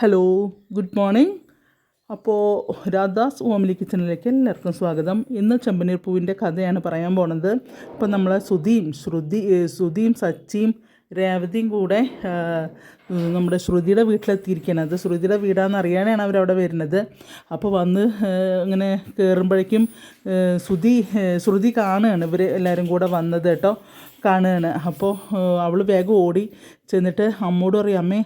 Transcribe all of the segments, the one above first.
Hello good morning അപ്പോൾ Radhas homely കിച്ചണിലേക്ക് എല്ലാവർക്കും സ്വാഗതം. ഇന്ന് ചെമ്പനീർ പൂവിന്റെ കഥയാണ് പറയാൻ പോണത്. അപ്പോൾ നമ്മൾ സുധിയും ശ്രുതി ശ്രുതിയും സച്ചിയും രേവതിയും കൂടെ നമ്മുടെ ശ്രുതിയുടെ വീട്ടിലെത്തിയിരിക്കുന്നത് ശ്രുതിയുടെ വീടാണെന്ന് അറിയാനാണ് അവരവിടെ വരുന്നത്. അപ്പോൾ വന്ന് ഇങ്ങനെ കയറുമ്പോഴേക്കും ശ്രുതി ശ്രുതി കാണുകയാണ്. ഇവർ എല്ലാവരും കൂടെ വന്നത് കേട്ടോ കാണുകയാണ്. അപ്പോൾ അവൾ വേഗം ഓടി ചെന്നിട്ട് അമ്മോട് പറയും അമ്മേ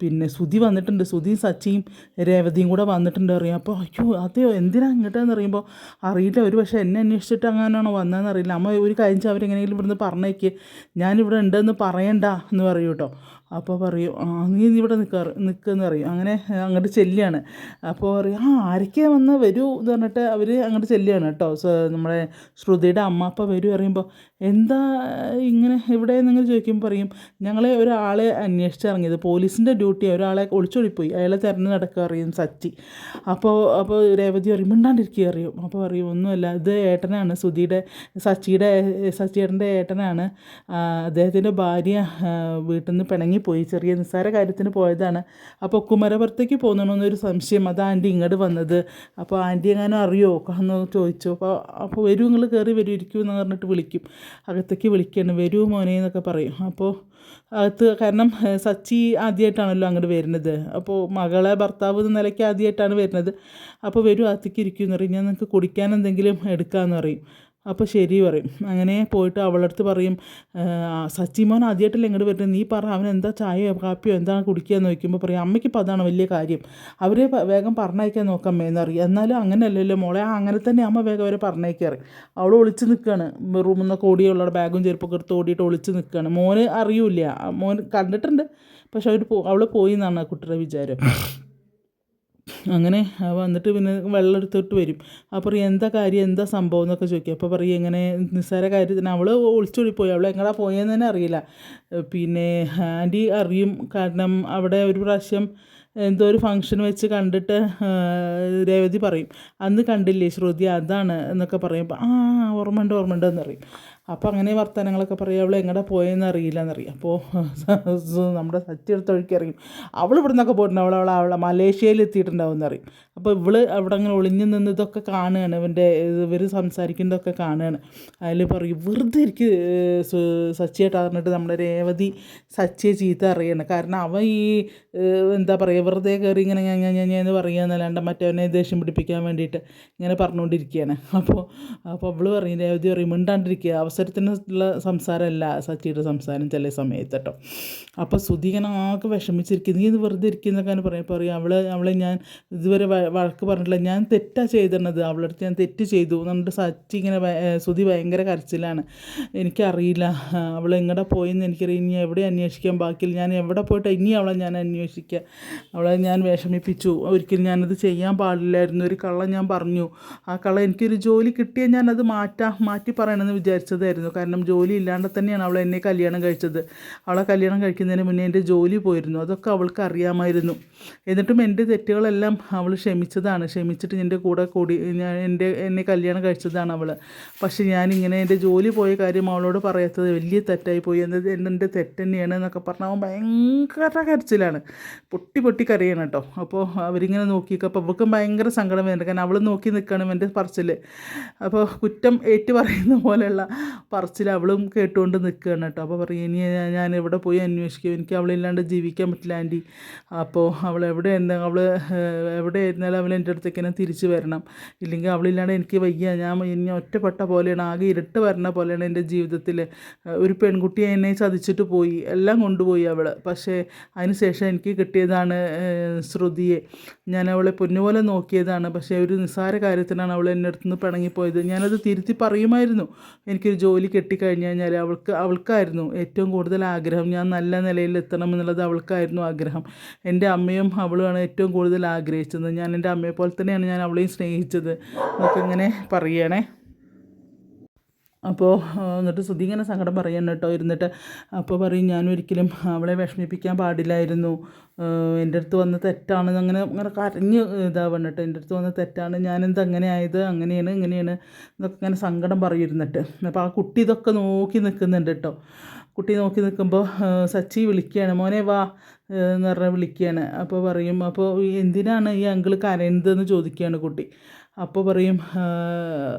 പിന്നെ സുധി വന്നിട്ടുണ്ട്. സുധിയും സച്ചിയും രേവതിയും കൂടെ വന്നിട്ടുണ്ട്. അറിയാം അപ്പോൾ അയ്യോ അതെയോ എന്തിനാ ഇങ്ങോട്ടെന്ന് അറിയുമ്പോൾ അറിയില്ല. ഒരു പക്ഷേ എന്നെ അന്വേഷിച്ചിട്ട് അങ്ങനെയാണോ വന്നതെന്ന് അറിയില്ല. അമ്മ ഒരു കാര്യം അവരെങ്ങനെയെങ്കിലും ഇവിടുന്ന് പറഞ്ഞേക്ക്. ഞാനിവിടെ ഉണ്ടെന്ന് പറയണ്ട എന്ന് പറയൂ കേട്ടോ. അപ്പോൾ പറയും ആ നീ ഇവിടെ നിൽക്കാറ് നിൽക്കുമെന്ന് പറയും. അങ്ങനെ അങ്ങോട്ട് ചെല്ലുകയാണ് അപ്പോൾ പറയും ആ ആരൊക്കെ വന്ന് വരൂ? എന്ന് പറഞ്ഞിട്ട് അവർ അങ്ങോട്ട് ചെല്ലുകയാണ് കേട്ടോ. നമ്മുടെ ശ്രുതിയുടെ അമ്മ അപ്പം വരൂ പറയുമ്പോൾ എന്താ ഇങ്ങനെ എവിടെ നിങ്ങൾ ചോദിക്കുമ്പോൾ പറയും ഞങ്ങളെ ഒരാളെ അന്വേഷിച്ചിറങ്ങിയത് പോലീസിന്റെ ഡ്യൂട്ടി ഒരാളെ ഒളിച്ചോടിപ്പോയി. അയാളെ തിരഞ്ഞു നടക്കുക അറിയും സച്ചി. അപ്പോൾ അപ്പോൾ രേവതി പറയും മിണ്ടാണ്ടിരിക്കുക അറിയും അപ്പോൾ പറയും ഒന്നുമല്ല ഇത് ഏട്ടനാണ് സുധിയുടെ സച്ചിയുടെ സച്ചിയേട്ടന്റെ ഏട്ടനാണ്. അദ്ദേഹത്തിന്റെ ഭാര്യ വീട്ടിൽ നിന്ന് പിണങ്ങിപ്പോയി ചെറിയ നിസ്സാര കാര്യത്തിന് പോയതാണ്. അപ്പോൾ കുമരപുറത്തേക്ക് പോകുന്നതെന്നൊരു സംശയം. അത് ആന്റി ഇങ്ങോട്ട് വന്നത്. അപ്പോൾ ആന്റി എങ്ങാനും അറിയോ? എന്ന് ചോദിച്ചു. അപ്പോൾ അപ്പോൾ വരൂ നിങ്ങൾ കയറി വരൂ ഇരിക്കൂ എന്ന് പറഞ്ഞിട്ട് വിളിക്കും. അകത്തേക്ക് വിളിക്കണം. വരൂ മോനെ എന്നൊക്കെ പറയും. അപ്പോൾ അകത്ത് കാരണം സച്ചി ആദ്യമായിട്ടാണല്ലോ അങ്ങോട്ട് വരുന്നത്. അപ്പോൾ മകളെ ഭർത്താവ് എന്ന നിലയ്ക്ക് ആദ്യമായിട്ടാണ് വരുന്നത്. അപ്പോൾ വരൂ അകത്തേക്ക് ഇരിക്കുമെന്ന് പറയും. ഞാൻ നിങ്ങൾക്ക് കുടിക്കാൻ എന്തെങ്കിലും എടുക്കാമെന്ന് പറയും. അപ്പോൾ ശരി പറയും. അങ്ങനെ പോയിട്ട് അവളുടെ അടുത്ത് പറയും "ആ, സച്ചി മോൻ ആദ്യമായിട്ടല്ലേ ഇങ്ങോട്ട് വരുന്നത് നീ പറ അവൻ എന്താ ചായയോ കാപ്പിയോ എന്താണ് കുടിക്കുക എന്ന് ചോദിക്കുമ്പോൾ പറയും അമ്മയ്ക്കിപ്പോൾ അതാണ് വലിയ കാര്യം. അവരെ വേഗം പറഞ്ഞയക്കാൻ നോക്കാം എന്ന് പറയും. എന്നാലും അങ്ങനെയല്ലല്ലോ മോളെ അങ്ങനെ തന്നെ അമ്മ വേഗം അവരെ പറഞ്ഞയക്കാറ് അവൾ ഒളിച്ച് നിൽക്കുകയാണ് റൂമിൽ നിന്നൊക്കെ ഓടിയുള്ള ബാഗും ചെരുപ്പൊക്കെ എടുത്ത് ഓടിയിട്ട് ഒളിച്ച് നിൽക്കുകയാണ് മോന് അറിയൂല മോൻ കണ്ടിട്ടുണ്ട്. പക്ഷെ അവർ അവൾ പോയി എന്നാണ് കുട്ടിയുടെ വിചാരം. അങ്ങനെ വന്നിട്ട് പിന്നെ വെള്ളം എടുത്തിട്ട് വരും. അപ്പോൾ പറയും എന്താ കാര്യം? എന്താ സംഭവം? എന്നൊക്കെ ചോദിക്കും. അപ്പോൾ പറയും ഇങ്ങനെ നിസ്സാര കാര്യത്തിന് അവൾ ഒളിച്ചോടി പോയി അവൾ എങ്ങടാ പോയെന്ന് തന്നെ അറിയില്ല. പിന്നെ ആന്റി അറിയും. കാരണം അവിടെ ഒരു പ്രാവശ്യം എന്തോ ഒരു ഫംഗ്ഷൻ വെച്ച് കണ്ടിട്ട് രേവതി പറയും അന്ന് കണ്ടില്ലേ ശ്രുതി? അതാണ് എന്നൊക്കെ പറയുമ്പോൾ ആ ഓർമ്മയുണ്ട് ഓർമ്മയുണ്ട് എന്നറിയും അപ്പോൾ അങ്ങനെ വർത്തമാനങ്ങളൊക്കെ പറയും അവൾ എങ്ങടെ പോയെന്ന് അറിയില്ല എന്നറിയാം അപ്പോൾ നമ്മുടെ സത്യ എടുത്ത ഒഴുക്കി അറിയും അവൾ ഇവിടെ നിന്നൊക്കെ പോയിട്ടുണ്ട്. അവൾ അവളെ മലേഷ്യയിൽ എത്തിയിട്ടുണ്ടാവും എന്നറിയും അപ്പോൾ ഇവൾ അവിടെ അങ്ങനെ ഒളിഞ്ഞു നിന്ന് ഇതൊക്കെ കാണുകയാണ്. ഇവന്റെ ഇവർ സംസാരിക്കുന്നതൊക്കെ കാണുകയാണ്. അതിൽ പറയും വെറുതെ എനിക്ക് സച്ചിയായിട്ട് പറഞ്ഞിട്ട് നമ്മുടെ രേവതി സച്ചിയെ ചീത്ത അറിയണം. കാരണം അവൻ ഈ എന്താ പറയുക വെറുതെ കയറി ഇങ്ങനെ ഞാൻ ഞാൻ ഞാൻ എന്ന് പറയുക എന്നല്ലാണ്ട് മറ്റവനെ ദേഷ്യം പിടിപ്പിക്കാൻ വേണ്ടിയിട്ട് ഇങ്ങനെ പറഞ്ഞുകൊണ്ടിരിക്കുകയാണ്. അപ്പോൾ അപ്പോൾ അവൾ പറയും രേവതി പറയും മിണ്ടാണ്ടിരിക്കുക അവസരത്തിനുള്ള സംസാരമല്ല സച്ചിയുടെ സംസാരം ചില സമയത്ത് കേട്ടോ. അപ്പോൾ സുധി ഇങ്ങനെ ആകെ വിഷമിച്ചിരിക്കും നീ ഇത് വെറുതെ ഇരിക്കുന്നൊക്കെ പറയും പറയും. അവൾ അവളെ ഞാൻ ഇതുവരെ വഴക്ക് പറഞ്ഞിട്ടില്ല. ഞാൻ തെറ്റാ ചെയ്തിരുന്നത്. അവളുടെ അടുത്ത് ഞാൻ തെറ്റ് ചെയ്തു എന്നിട്ട് സച്ചി ഇങ്ങനെ സുധി ഭയങ്കര കരച്ചിലാണ്. എനിക്കറിയില്ല. അവൾ എങ്ങടെ പോയെന്ന് എനിക്കറിയാം ഇനി എവിടെ അന്വേഷിക്കാൻ ബാക്കിയില്ല. ഞാൻ എവിടെ പോയിട്ട് ഇനി അവളെ ഞാൻ അന്വേഷിക്കുക അവളെ ഞാൻ വിഷമിപ്പിച്ചു. ഒരിക്കലും ഞാനത് ചെയ്യാൻ പാടില്ലായിരുന്നു. ഒരു കള്ളം ഞാൻ പറഞ്ഞു. ആ കള്ളം എനിക്കൊരു ജോലി കിട്ടിയാൽ ഞാനത് മാറ്റാം മാറ്റി പറയണമെന്ന് വിചാരിച്ചതായിരുന്നു കാരണം ജോലി ഇല്ലാണ്ട് തന്നെയാണ് അവൾ എന്നെ കല്യാണം കഴിച്ചത്. അവളെ കല്യാണം കഴിക്കുന്നതിന് മുന്നേ എന്റെ ജോലി പോയിരുന്നു. അതൊക്കെ അവൾക്ക് അറിയാമായിരുന്നു. എന്നിട്ടും എന്റെ തെറ്റുകളെല്ലാം അവൾ ക്ഷമിച്ചതാണ്. ക്ഷമിച്ചിട്ട് എന്റെ കൂടെ കൂടി ഞാൻ എന്റെ എന്നെ കല്യാണം കഴിച്ചതാണ് അവൾ. പക്ഷേ ഞാനിങ്ങനെ എന്റെ ജോലി പോയ കാര്യം അവളോട് പറയാത്തത് വലിയ തെറ്റായി പോയി. എന്നത് എന്റെ തെറ്റ് തന്നെയാണ് എന്നൊക്കെ പറഞ്ഞാൽ അവൻ ഭയങ്കര കരച്ചിലാണ്. പൊട്ടി പൊട്ടി കരയാണ് കേട്ടോ. അപ്പോൾ അവരിങ്ങനെ നോക്കിയൊക്കെ അപ്പോൾ അവൾക്കും ഭയങ്കര സങ്കടം വരുന്നുണ്ട്. കാരണം അവൾ നോക്കി നിൽക്കണം എന്റെ പറച്ചിൽ. അപ്പോൾ കുറ്റം ഏറ്റു പറയുന്ന പോലെയുള്ള പറച്ചിൽ അവളും കേട്ടുകൊണ്ട് നിൽക്കുകയാണ് കേട്ടോ. അപ്പോൾ പറയും ഇനി ഞാൻ- എവിടെ പോയി അന്വേഷിക്കും. എനിക്ക് അവളില്ലാണ്ട് ജീവിക്കാൻ പറ്റില്ല ആന്റി. അപ്പോൾ അവൾ എവിടെ എന്താ അവൾ എവിടെ ആയിരുന്നാലും അവൾ എന്റെ അടുത്തേക്ക് തന്നെ തിരിച്ച് വരണം. ഇല്ലെങ്കിൽ അവളില്ലാണ്ട് എനിക്ക് വയ്യ. ഞാൻ ഇനി ഒറ്റപ്പെട്ട പോലെയാണ് ആകെ ഇരുട്ട് വരണ പോലെയാണ് എന്റെ ജീവിതത്തിൽ ഒരു പെൺകുട്ടി എന്നെ ചതിച്ചിട്ട് പോയി എല്ലാം കൊണ്ടുപോയി അവൾ പക്ഷേ അതിനുശേഷം എനിക്ക് കിട്ടിയതാണ് ശ്രുതിയെ. ഞാൻ അവളെ പൊന്നുപോലെ നോക്കിയതാണ്. പക്ഷേ ഒരു നിസ്സാര കാര്യത്തിനാണ് അവൾ എന്റെ അടുത്ത് നിന്ന് പിണങ്ങിപ്പോയത്. ഞാനത് തിരുത്തി പറയുമായിരുന്നു. എനിക്കൊരു ജോലി കെട്ടിക്കഴിഞ്ഞു കഴിഞ്ഞാൽ അവൾക്ക് അവൾക്കായിരുന്നു ഏറ്റവും കൂടുതൽ ആഗ്രഹം. ഞാൻ നല്ല നിലയിൽ എത്തണം എന്നുള്ളത് അവൾക്കായിരുന്നു ആഗ്രഹം. എന്റെ അമ്മയും അവളുമാണ് ഏറ്റവും കൂടുതൽ ആഗ്രഹിച്ചത്. ഞാൻ എന്റെ അമ്മയെ പോലെ തന്നെയാണ് ഞാൻ അവളെയും സ്നേഹിച്ചത്. എന്നൊക്കെ ഇങ്ങനെ പറയണേ അപ്പോൾ എന്നിട്ട് ശ്രുതി ഇങ്ങനെ സങ്കടം പറയാൻ കേട്ടോ ഇരുന്നിട്ട് അപ്പോൾ പറയും ഞാൻ ഒരിക്കലും അവളെ വിഷമിപ്പിക്കാൻ പാടില്ലായിരുന്നു. എന്റെ അടുത്ത് വന്ന തെറ്റാണ് അങ്ങനെ അങ്ങനെ കരഞ്ഞ് ഇതാവണം കേട്ടോ എന്റെ അടുത്ത് വന്ന തെറ്റാണ് ഞാനെന്ത് അങ്ങനെ ആയത് അങ്ങനെയാണ് ഇങ്ങനെയാണ് എന്നൊക്കെ ഇങ്ങനെ സങ്കടം പറയുന്നിട്ട് അപ്പോൾ ആ കുട്ടി ഇതൊക്കെ നോക്കി നിൽക്കുന്നുണ്ട് കേട്ടോ. കുട്ടി നോക്കി നിൽക്കുമ്പോൾ സച്ചി വിളിക്കുകയാണ് മോനെ വാ എന്ന് പറഞ്ഞാൽ വിളിക്കുകയാണ്. അപ്പോൾ പറയും അപ്പോൾ എന്തിനാണ് ഈ അങ്കിൾ കരയുന്നതെന്ന് ചോദിക്കുകയാണ് കുട്ടി. അപ്പോൾ പറയും "ആ,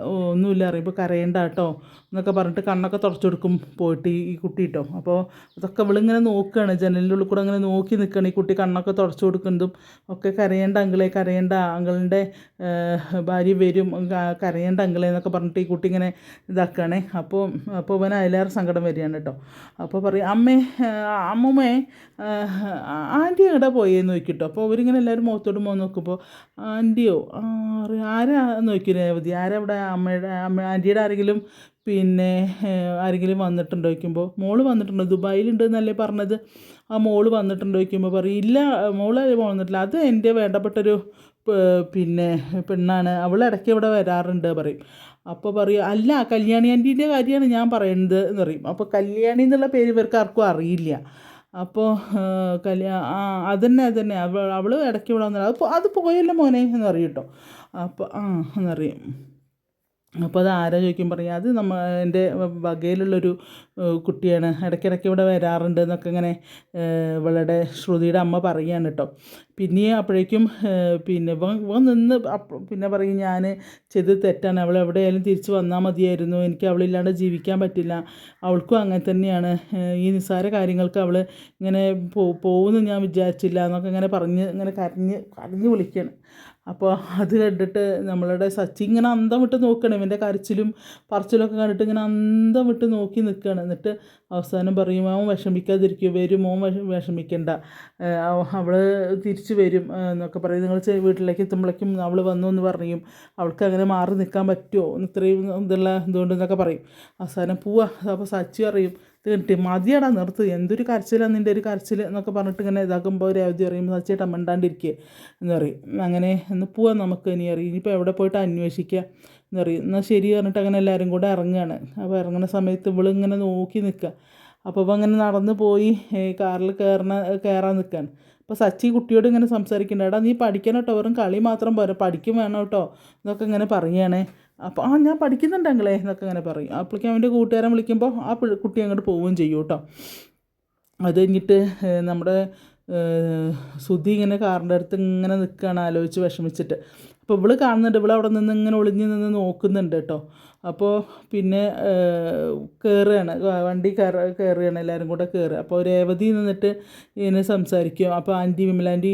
ഓ, ഒന്നുമില്ല അറിയുമ്പോൾ കരയണ്ട കേട്ടോ. എന്നൊക്കെ പറഞ്ഞിട്ട് കണ്ണൊക്കെ തുറച്ചു കൊടുക്കും പോയിട്ട് ഈ കുട്ടി കേട്ടോ അപ്പോൾ അതൊക്കെ ഇവളിങ്ങനെ നോക്കുകയാണ് ജനലിന്റെ ഉള്ളിൽ കൂടെ അങ്ങനെ നോക്കി നിൽക്കുകയാണ് ഈ കുട്ടി കണ്ണൊക്കെ തുറച്ചു കൊടുക്കുന്നതും ഒക്കെ കരയേണ്ട അങ്കിളെ കരയേണ്ട അങ്കിളിന്റെ ഭാര്യ വരും കരയേണ്ട അങ്കിളെ എന്നൊക്കെ പറഞ്ഞിട്ട് ഈ കുട്ടി ഇങ്ങനെ ഇതാക്കുകയാണേ അപ്പോൾ അപ്പോൾ അവൻ അതിലേറെ സങ്കടം വരികയാണ് കേട്ടോ അപ്പോൾ പറയും അമ്മേ അമ്മമ്മേ ആന്റി എവിടെ പോയെന്ന് നോക്കിട്ടോ അപ്പോൾ അവരിങ്ങനെ എല്ലാവരും മുഖത്തോട് മുഖം നോക്കുമ്പോൾ ആന്റിയോ ആരാ? നോക്കി രേവതി. ആരാ ഇവിടെ? അമ്മയുടെ അമ്മ ആന്റിയുടെ ആരെങ്കിലും പിന്നെ ആരെങ്കിലും വന്നിട്ടുണ്ടോ ചോദിക്കുമ്പോൾ മോൾ വന്നിട്ടുണ്ടോ? ദുബായിലുണ്ട് എന്നല്ലേ പറഞ്ഞത്. ആ മോൾ വന്നിട്ടുണ്ടോ ചോദിക്കുമ്പോൾ പറയും ഇല്ല മോൾ വന്നിട്ടില്ല. അത് എന്റെ വേണ്ടപ്പെട്ടൊരു പിന്നെ പെണ്ണാണ്. അവൾ ഇടയ്ക്ക് ഇവിടെ വരാറുണ്ട് പറയും. അപ്പോൾ പറയും അല്ല കല്യാണി ആന്റീന്റെ കാര്യമാണ് ഞാൻ പറയുന്നത് എന്ന് പറയും. അപ്പോൾ കല്യാണി എന്നുള്ള പേര് ഇവർക്ക് ആർക്കും അറിയില്ല. അപ്പോൾ കല്യാ ആ അതന്നെ അതന്നെ. അവൾ അവൾ ഇടയ്ക്ക് ഇവിടെ വന്നിട്ട് അത് അത് പോയല്ലോ മോനെ എന്ന് പറയും കേട്ടോ. അപ്പോൾ ആ എന്നറിയും അപ്പോൾ അത് ആരാ ചോദിക്കും പറയും അത് നമ്മ എന്റെ വകയിലുള്ളൊരു കുട്ടിയാണ്. ഇടയ്ക്കിടയ്ക്ക് ഇവിടെ വരാറുണ്ട് എന്നൊക്കെ ഇങ്ങനെ ഇവളുടെ ശ്രുതിയുടെ അമ്മ പറയുകയാണ് കേട്ടോ. പിന്നെ അപ്പോഴേക്കും പിന്നെ ഇവൻ നിന്ന് പിന്നെ പറയും ഞാൻ ചെയ്ത് തെറ്റാണ്. അവൾ എവിടെയായാലും തിരിച്ച് വന്നാൽ മതിയായിരുന്നു. എനിക്ക് അവളില്ലാണ്ട് ജീവിക്കാൻ പറ്റില്ല. അവൾക്കും അങ്ങനെ തന്നെയാണ്. ഈ നിസ്സാര കാര്യങ്ങൾക്ക് അവൾ ഇങ്ങനെ പോകുമെന്ന് ഞാൻ വിചാരിച്ചില്ല എന്നൊക്കെ ഇങ്ങനെ പറഞ്ഞ് ഇങ്ങനെ കരഞ്ഞ് കരഞ്ഞ് വിളിക്കുകയാണ് അപ്പോൾ അത് കണ്ടിട്ട് നമ്മളുടെ സച്ചി ഇങ്ങനെ അന്തം വിട്ട് നോക്കണം. ഇവന്റെ കരച്ചിലും പറച്ചിലൊക്കെ കണ്ടിട്ട് ഇങ്ങനെ അന്തം വിട്ട് നോക്കി നിൽക്കുകയാണ് എന്നിട്ട് അവസാനം പറയും അവൻ വിഷമിക്കാതിരിക്കും വരും വിഷ വിഷമിക്കണ്ട. അവൾ തിരിച്ചു വരും എന്നൊക്കെ പറയും. നിങ്ങൾ വീട്ടിലേക്ക് എത്തുമ്പോഴേക്കും അവൾ വന്നു എന്ന് പറയും അവൾക്ക് അങ്ങനെ മാറി നിൽക്കാൻ പറ്റുമോ ഇത്രയും ഇതുള്ള ഇതുകൊണ്ട് എന്നൊക്കെ പറയും. അവസാനം പോവാ. അപ്പോൾ സച്ചി പറയും കിട്ടി മതിയടാ നിർത്ത്. എന്തൊരു കരച്ചിലാണ് നിന്റെ ഒരു കരച്ചിൽ എന്നൊക്കെ പറഞ്ഞിട്ട് ഇങ്ങനെ ഇതാക്കുമ്പോൾ രേവതി പറയുമ്പോൾ ചേട്ടാ മിണ്ടാണ്ടിരിക്കുക എന്ന് പറയും. അങ്ങനെ ഒന്ന് പോവാം നമുക്ക് ഇനി അറിയും. ഇനിയിപ്പോൾ എവിടെ പോയിട്ട് അന്വേഷിക്കുക എന്ന് പറയും. എന്നാൽ ശരി പറഞ്ഞിട്ട് അങ്ങനെ എല്ലാവരും കൂടെ ഇറങ്ങുകയാണ് അപ്പോൾ ഇറങ്ങുന്ന സമയത്ത് ഇവളിങ്ങനെ നോക്കി നിൽക്കുക അപ്പോൾ അങ്ങനെ നടന്ന് പോയി കാറിൽ കയറണ കയറാൻ നിൽക്കുകയാണ് അപ്പോൾ സച്ചി കുട്ടിയോട് ഇങ്ങനെ സംസാരിക്കുന്നുണ്ട് നീ പഠിക്കണം കേട്ടോ. വെറും കളി മാത്രം പോരാ പഠിക്കും വേണം കേട്ടോ. എന്നൊക്കെ ഇങ്ങനെ പറയുകയാണേ അപ്പോൾ ആ ഞാൻ പഠിക്കുന്നുണ്ട് അങ്ങളെ എന്നൊക്കെ ഇങ്ങനെ പറയും. അപ്പോഴേക്കും അവന്റെ കൂട്ടുകാരൻ വിളിക്കുമ്പോൾ ആ കുട്ടി അങ്ങോട്ട് പോവുകയും ചെയ്യും കേട്ടോ. അത് കഴിഞ്ഞിട്ട് നമ്മുടെ സുധി ഇങ്ങനെ കാറിന്റെ അടുത്ത് ഇങ്ങനെ നിൽക്കുകയാണ് ആലോചിച്ച് വിഷമിച്ചിട്ട്. അപ്പോൾ ഇവൾ കാണുന്നുണ്ട്. ഇവൾ അവിടെ നിന്ന് ഇങ്ങനെ ഒളിഞ്ഞ് നിന്ന് നോക്കുന്നുണ്ട് കേട്ടോ. അപ്പോൾ പിന്നെ കയറുകയാണ് വണ്ടി കയറ കയറുകയാണ് എല്ലാവരും കൂടെ കയറുക അപ്പോൾ രേവതി നിന്നിട്ട് ഇങ്ങനെ സംസാരിക്കും. അപ്പോൾ ആന്റി വിമലാന്റി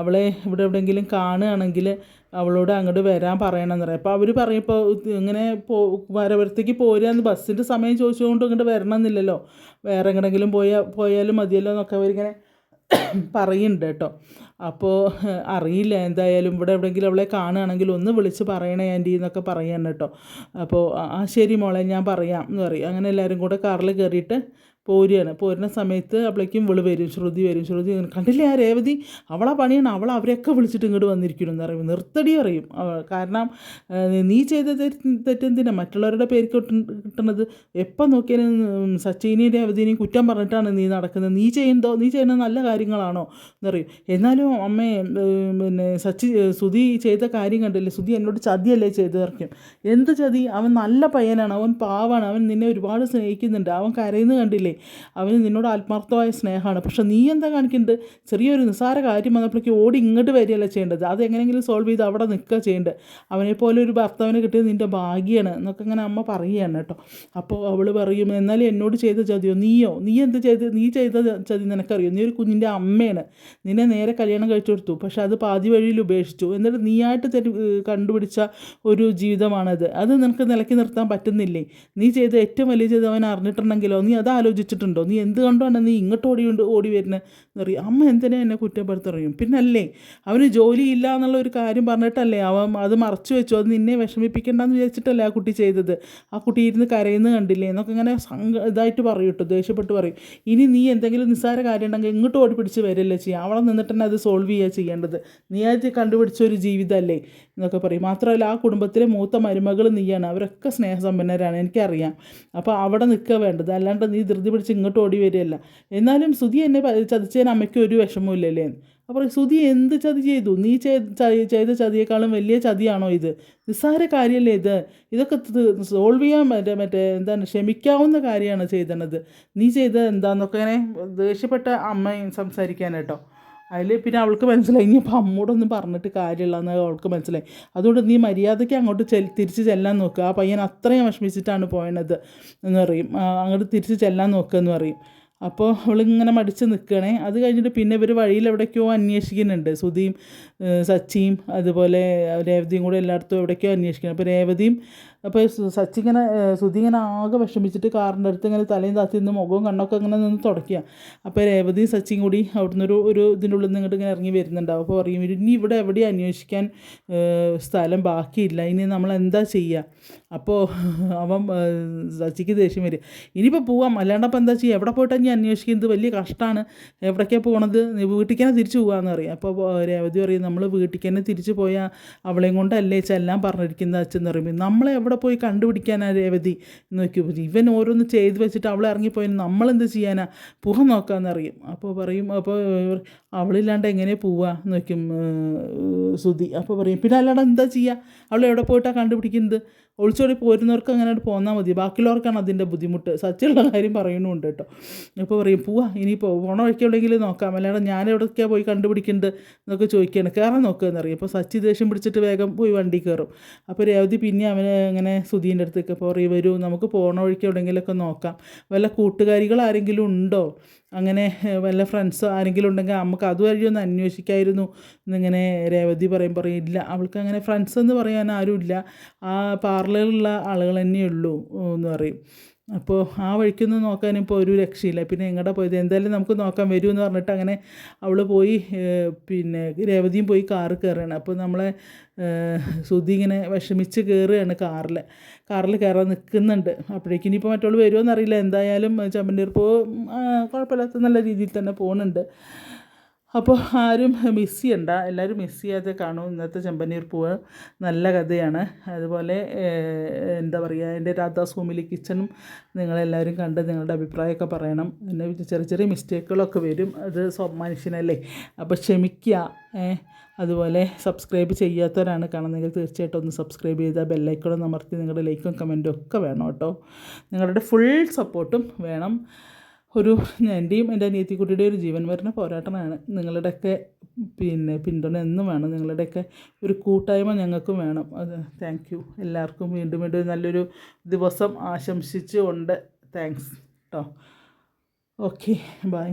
അവളെ ഇവിടെ എവിടെയെങ്കിലും കാണുകയാണെങ്കിൽ അവളോട് അങ്ങോട്ട് വരാൻ പറയണമെന്ന് പറയാം. അപ്പോൾ അവർ പറയും ഇപ്പോൾ ഇങ്ങനെ പോ വരവരത്തേക്ക് പോരുകയെന്ന് ബസ്സിന്റെ സമയം ചോദിച്ചുകൊണ്ട് ഇങ്ങോട്ട് വരണമെന്നില്ലല്ലോ. വേറെ എങ്ങനെങ്കിലും പോയാൽ പോയാലും മതിയല്ലോ എന്നൊക്കെ അവരിങ്ങനെ പറയുന്നുണ്ട് കേട്ടോ. അപ്പോൾ അറിയില്ല എന്തായാലും ഇവിടെ എവിടെയെങ്കിലും അവളെ കാണുകയാണെങ്കിൽ ഒന്ന് വിളിച്ച് പറയണേ ആന്റി എന്നൊക്കെ പറയണം കേട്ടോ. അപ്പോൾ ആ ശരി മോളെ ഞാൻ പറയാം എന്ന് പറയും. അങ്ങനെ എല്ലാവരും കൂടെ കാറിൽ കയറിയിട്ട് പോരുകയാണ്. പോരുന്ന സമയത്ത് അപ്പോഴേക്കും വിളി വരും ശ്രുതി വരും. ശ്രുതി കണ്ടില്ലേ ആ രേവതി? അവളാ പണിയാണ് അവൾ അവരെയൊക്കെ വിളിച്ചിട്ട് ഇങ്ങോട്ട് വന്നിരിക്കണം എന്ന് പറയും. നിർത്തടി അറിയും കാരണം നീ ചെയ്ത തെറ്റ് തെറ്റെന്തിനാ? മറ്റുള്ളവരുടെ പേര് കിട്ട- കിട്ടണത് എപ്പം നോക്കിയാലും സച്ചിനെയും രേവതിനെയും കുറ്റം പറഞ്ഞിട്ടാണ് നീ നടക്കുന്നത്. നീ ചെയ്യുന്നതോ നീ ചെയ്യുന്ന നല്ല കാര്യങ്ങളാണോ? എന്നറിയും എന്നാലും അമ്മേ ഉം, പിന്നെ സച്ചി സുധി ചെയ്ത കാര്യം കണ്ടില്ലേ? സുധി എന്നോട് ചതിയല്ലേ ചെയ്തു എന്ത് ചതി? അവൻ നല്ല പയ്യനാണ്. അവൻ പാവാണ്. അവൻ നിന്നെ ഒരുപാട് സ്നേഹിക്കുന്നുണ്ട്. അവൻ കരയുന്നത് കണ്ടില്ലേ? അവന് നിന്നോട് ആത്മാർത്ഥമായ സ്നേഹമാണ്. പക്ഷെ നീ എന്താ കാണിക്കുന്നത്? ചെറിയൊരു നിസ്സാര കാര്യം വന്നപ്പോഴേക്കും ഓടി ഇങ്ങോട്ട് വരികയല്ല ചെയ്യേണ്ടത്? അത് എങ്ങനെയെങ്കിലും സോൾവ് ചെയ്ത് അവിടെ നിൽക്കുക ചെയ്യേണ്ടത്. അവനെ പോലെ ഒരു ഭർത്താവിനെ കിട്ടിയത് നിന്റെ ഭാഗ്യമാണ് എന്നൊക്കെ ഇങ്ങനെ അമ്മ പറയുകയാണ് കേട്ടോ. അപ്പോൾ അവൾ പറയും എന്നാലും എന്നോട് ചെയ്ത ചതിയോ? നീയോ? നീ എന്ത് ചെയ്ത് നീ ചെയ്ത ചതി നിനക്കറിയോ? നീ ഒരു കുഞ്ഞിന്റെ അമ്മയാണ്. നിന്നെ നേരെ കല്യാണം കഴിച്ചു കൊടുത്തു. പക്ഷെ അത് പാതി വഴിയിൽ ഉപേക്ഷിച്ചു. എന്നിട്ട് നീയായിട്ട് ആയിട്ട് കണ്ടുപിടിച്ച ഒരു ജീവിതമാണത്. അത് നിനക്ക് നിലക്കി നിർത്താൻ പറ്റുന്നില്ലേ? നീ ചെയ്ത ഏറ്റവും വലിയ ചെയ്ത് അവൻ അറിഞ്ഞിട്ടുണ്ടെങ്കിലോ? നീ അത് ആലോചിച്ചിട്ടുണ്ടോ നീ എന്ത് കണ്ടാണ് നീ ഇങ്ങോട്ട് ഓടി ഓടി വരുന്നത് എന്നറിയും അമ്മ എന്തിനാ എന്നെ കുറ്റപ്പെടുത്തറിയും? പിന്നല്ലേ അവന് ജോലിയില്ല എന്നുള്ള ഒരു കാര്യം പറഞ്ഞിട്ടല്ലേ അവൻ അത് മറച്ചു വെച്ചു. അത് നിന്നെ വിഷമിപ്പിക്കണ്ടെന്ന് വിചാരിച്ചിട്ടല്ലേ ആ കുട്ടി ചെയ്തത്. ആ കുട്ടി ഇരുന്ന് കരയുന്നത് കണ്ടില്ലേ? എന്നൊക്കെ ഇങ്ങനെ സങ്ക ഇതായിട്ട് പറയും കേട്ടോ ദേഷ്യപ്പെട്ട് പറയും. ഇനി നീ എന്തെങ്കിലും നിസ്സാര കാര്യം ഉണ്ടെങ്കിൽ ഇങ്ങോട്ട് ഓടി പിടിച്ച് വരല്ലേ ചെയ്യുക അവളെ നിന്നിട്ട് തന്നെ അത് സോൾവ് ചെയ്യുക ചെയ്യേണ്ടത്. നീ അത് കണ്ടുപിടിച്ച ഒരു ജീവിതമല്ലേ എന്നൊക്കെ പറയും. മാത്രമല്ല ആ കുടുംബത്തിലെ മൂത്ത മരുമകൾ നീയാണ്. അവരൊക്കെ സ്നേഹസമ്പന്നരാണ് എനിക്കറിയാം. അപ്പോൾ അവിടെ നിൽക്കുക വേണ്ടത്. അല്ലാണ്ട് നീ ധൃതി പിടിച്ച് ഇങ്ങോട്ട് ഓടി വരികയല്ല. എന്നാലും സുധി എന്നെ ചതിച്ചതിന് അമ്മയ്ക്ക് ഒരു വിഷമമില്ലല്ലേ അപ്പോൾ സുധി എന്ത് ചതി ചെയ്തു? നീ ചെയ്ത ചതിയേക്കാളും വലിയ ചതിയാണോ ഇത്? നിസ്സാര കാര്യമല്ലേ ഇത്? ഇതൊക്കെ സോൾവ് ചെയ്യാൻ മറ്റേ മറ്റേ എന്താണ് ക്ഷമിക്കാവുന്ന കാര്യമാണ് ചെയ്തണത്. നീ ചെയ്തത് എന്താണെന്നൊക്കെ ഇങ്ങനെ ദേഷ്യപ്പെട്ട അമ്മയും സംസാരിക്കാൻ കേട്ടോ. അതിൽ പിന്നെ അവൾക്ക് മനസ്സിലായി. ഇനിയിപ്പോൾ അമ്മോടൊന്നും പറഞ്ഞിട്ട് കാര്യമില്ല എന്ന് അവൾക്ക് മനസ്സിലായി. അതുകൊണ്ട് നീ മര്യാദയ്ക്ക് അങ്ങോട്ട് ചെൽ തിരിച്ച് ചെല്ലാൻ നോക്കുക ആ പയ്യൻ അത്രയും വിഷമിച്ചിട്ടാണ് പോയണത് എന്ന് പറയും. അങ്ങോട്ട് തിരിച്ച് ചെല്ലാൻ നോക്കുക എന്ന് പറയും. അപ്പോൾ അവളിങ്ങനെ മടിച്ച് നിൽക്കണേ അത് കഴിഞ്ഞിട്ട് പിന്നെ ഇവർ വഴിയിൽ എവിടേക്കോ അന്വേഷിക്കുന്നുണ്ട്. സുധിയും സച്ചിയും അതുപോലെ രേവതിയും കൂടെ എല്ലായിടത്തും എവിടേക്കോ അന്വേഷിക്കണം അപ്പോൾ രേവതിയും അപ്പോൾ സച്ചിങ്ങനെ സുധി ഇങ്ങനെ ആകെ വിഷമിച്ചിട്ട് കാറിന്റെ അടുത്ത് ഇങ്ങനെ തലയും താത്തി നിന്ന് മുഖവും കണ്ണൊക്കെ ഇങ്ങനെ നിന്ന് തുടയ്ക്കുക. അപ്പോൾ രേവതി സച്ചിയും കൂടി അവിടുന്ന് ഒരു ഒരു ഇതിന്റെ ഉള്ളിൽ നിന്ന് ഇങ്ങോട്ട് ഇങ്ങനെ ഇറങ്ങി വരുന്നുണ്ടാവും. അപ്പോൾ പറയും ഇനി ഇവിടെ എവിടെയും അന്വേഷിക്കാൻ സ്ഥലം ബാക്കിയില്ല. ഇനി നമ്മൾ എന്താ ചെയ്യുക അപ്പോൾ അവൻ സച്ചിക്ക് ദേഷ്യം വരും. ഇനിയിപ്പോൾ പോവാം. അല്ലാണ്ട് അപ്പോൾ എന്താ ചെയ്യുക എവിടെ പോയിട്ടാണ് ഞാൻ അന്വേഷിക്കുന്നത് വലിയ കഷ്ടമാണ് എവിടേക്കാണ് പോകണത് വീട്ടിലേക്ക് തന്നെ തിരിച്ചു പോകാമെന്ന് പറയും. അപ്പോൾ രേവതി പറയും നമ്മൾ വീട്ടിലേക്ക് തന്നെ തിരിച്ചു പോയാൽ അവളെയും കൊണ്ടല്ലേ ചെല്ലാൻ പറഞ്ഞിരിക്കുന്ന അച്ഛൻ? എന്ന് പറയുമ്പോൾ നമ്മളെ പോയി കണ്ടുപിടിക്കാനാ രേവതി എന്ന് നോക്കി ഇവൻ ഓരോന്ന് ചെയ്ത് വെച്ചിട്ട് അവളെ ഇറങ്ങിപ്പോയി. നമ്മളെന്ത് ചെയ്യാനാ? പുറം നോക്കാമെന്നറിയും അപ്പോൾ പറയും അപ്പോൾ അവളില്ലാണ്ട് എങ്ങനെ പോവുക എന്ന് വയ്ക്കും ശ്രുതി. അപ്പോൾ പറയും പിന്നെ അല്ലാണ്ട് എന്താ ചെയ്യുക അവൾ എവിടെ പോയിട്ടാണ് കണ്ടുപിടിക്കുന്നത്? ഒളിച്ചോടി പോരുന്നവർക്ക് അങ്ങനെ പോന്നാൽ മതി. ബാക്കിയുള്ളവർക്കാണ് അതിന്റെ ബുദ്ധിമുട്ട്. സച്ചിയുള്ള കാര്യം പറയുന്നുണ്ട് കേട്ടോ. അപ്പോൾ പറയും പോവാ ഇനിയിപ്പോൾ പോണ വഴിക്കുള്ളെങ്കിൽ നോക്കാം. അല്ലാണ്ട് ഞാൻ എവിടെയൊക്കെയാണ് പോയി കണ്ടുപിടിക്കുന്നത്? എന്നൊക്കെ ചോദിക്കുകയാണ് കയറാൻ നോക്കുക എന്നറിയും അപ്പോൾ സച്ചി ദേഷ്യം പിടിച്ചിട്ട് വേഗം പോയി വണ്ടി കയറും. അപ്പോൾ രേവതി പിന്നെ അവനെ ഇങ്ങനെ സുധീന്റെ അടുത്തേക്ക് പറയും വരൂ നമുക്ക് പോണ വഴിക്ക് എവിടെയെങ്കിലുമൊക്കെ നോക്കാം. വല്ല കൂട്ടുകാരികൾ ആരെങ്കിലും ഉണ്ടോ? അങ്ങനെ വല്ല ഫ്രണ്ട്സോ ആരെങ്കിലും ഉണ്ടെങ്കിൽ നമുക്ക് അതുവഴി ഒന്ന് അന്വേഷിക്കായിരുന്നു. എന്നിങ്ങനെ രേവതി പറയും പറയും ഇല്ല അവൾക്ക് അങ്ങനെ ഫ്രണ്ട്സ് എന്ന് പറയാൻ ആരുമില്ല. ആ പാർലറിലുള്ള ആളുകൾ തന്നെയുള്ളൂ എന്ന് പറയും. അപ്പോൾ ആ വഴിക്കൊന്നും നോക്കാൻ ഇപ്പോൾ ഒരു രക്ഷയില്ല. പിന്നെ എങ്ങടെ പോയത്? എന്തായാലും നമുക്ക് നോക്കാൻ വരുമെന്ന് പറഞ്ഞിട്ട് അങ്ങനെ അവൾ പോയി പിന്നെ രേവതിയും പോയി കാറ് കയറുകയാണ്. അപ്പോൾ നമ്മളെ സുധി ഇങ്ങനെ വിഷമിച്ച് കയറുകയാണ് കാറിൽ. കാറിൽ കയറാൻ നിൽക്കുന്നുണ്ട്. അപ്പോഴേക്കും ഇനിയിപ്പോൾ മറ്റുള്ള വരുമോ എന്നറിയില്ല. എന്തായാലും ചമ്മന്റെ പോ കുഴപ്പമില്ലാത്ത നല്ല രീതിയിൽ തന്നെ പോകുന്നുണ്ട്. അപ്പോൾ ആരും മിസ് ചെയ്യണ്ട. എല്ലാവരും മിസ് ചെയ്യാതെ കാണും. ഇന്നത്തെ ചെമ്പനീർ പൂവ് നല്ല കഥയാണ്. അതുപോലെ എന്താ പറയുക എന്റെ രാധാസ്വാമിലി കിച്ചണും നിങ്ങളെല്ലാവരും കണ്ട് നിങ്ങളുടെ അഭിപ്രായമൊക്കെ പറയണം. പിന്നെ ചെറിയ ചെറിയ മിസ്റ്റേക്കുകളൊക്കെ വരും. അത് മനുഷ്യനല്ലേ? അപ്പോൾ ക്ഷമിക്കുക അതുപോലെ സബ്സ്ക്രൈബ് ചെയ്യാത്തവരാണ് കാണുന്നതെങ്കിൽ തീർച്ചയായിട്ടും ഒന്ന് സബ്സ്ക്രൈബ് ചെയ്താൽ ബെല്ലൈക്കോളം അമർത്തി നിങ്ങളുടെ ലൈക്കും കമന്റും ഒക്കെ വേണം കേട്ടോ. നിങ്ങളുടെ ഫുൾ സപ്പോർട്ടും വേണം. ഒരു എന്റെയും എന്റെ അനിയത്തിക്കുട്ടിയുടെ ഒരു ജീവൻ വരുന്ന പോരാട്ടമാണ്. നിങ്ങളുടെയൊക്കെ പിന്നെ പിന്തുണ എന്നും വേണം. നിങ്ങളുടെയൊക്കെ ഒരു കൂട്ടായ്മ ഞങ്ങൾക്കും വേണം. അത് താങ്ക് യു എല്ലാവർക്കും വീണ്ടും വീണ്ടും നല്ലൊരു ദിവസം ആശംസിച്ചുകൊണ്ട് താങ്ക്സ് കേട്ടോ ഓക്കെ ബൈ